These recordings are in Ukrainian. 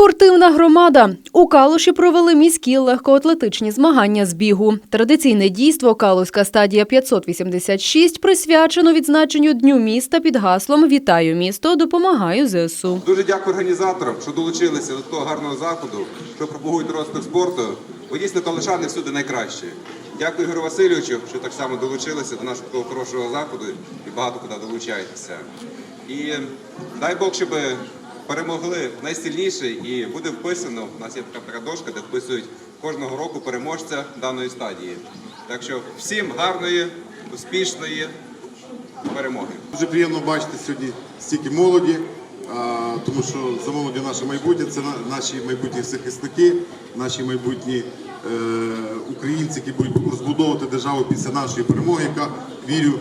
Спортивна громада у Калуші провели міські легкоатлетичні змагання з бігу. Традиційне дійство Калуська стадія 586 присвячено відзначенню дню міста під гаслом Вітаю місто, допомагаю ЗСУ. Дуже дякую організаторам, що долучилися до того гарного заходу, що пропагують розвиток спорту. Бо дійсно калишани всюди найкращі. Дякую Ігорю Васильовичу, що так само долучилися до нашого хорошого заходу і багато куди долучаєтеся. І дай Бог, щоб перемогли найсильніші, і буде вписано. У нас є така така дошка, де вписують кожного року переможця даної стадії. Так що всім гарної, успішної перемоги. Дуже приємно бачити сьогодні стільки молоді, тому що за молоді наше майбутнє це на- наші майбутні захисники, наші майбутні е, українці, які будуть розбудовувати державу після нашої перемоги, яка вірю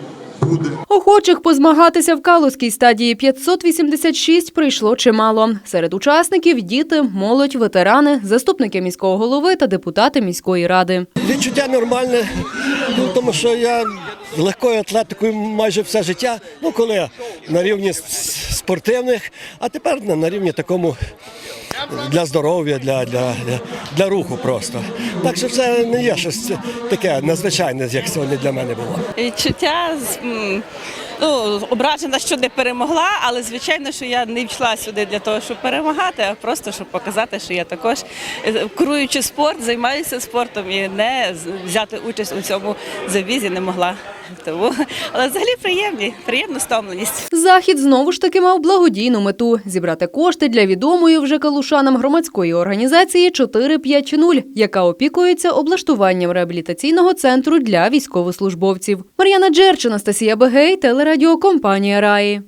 буде. Охочих позмагатися в Калузькій стадії 586 прийшло чимало. Серед учасників діти, молодь, ветерани, заступники міського голови та депутати міської ради. Відчуття нормальне, тому що я легкою атлетикою майже все життя. Ну, коли на рівні спортивних, а тепер на, рівні такому для здоров'я, для, для, для, для руху просто. Так що це не є щось таке надзвичайне, як сьогодні для мене було. відчуття ну, ображена, що не перемогла, але звичайно, що я не йшла сюди для того, щоб перемагати, а просто щоб показати, що я також е, куруючи спорт, займаюся спортом і не взяти участь у цьому завізі не могла. Тому, але взагалі приємні, приємна стомленість. Захід знову ж таки мав благодійну мету зібрати кошти для відомої вже калушанам громадської організації 450, яка опікується облаштуванням реабілітаційного центру для військовослужбовців. Мар'яна Джерч, Анастасія Бегей, телерадіокомпанія Раї.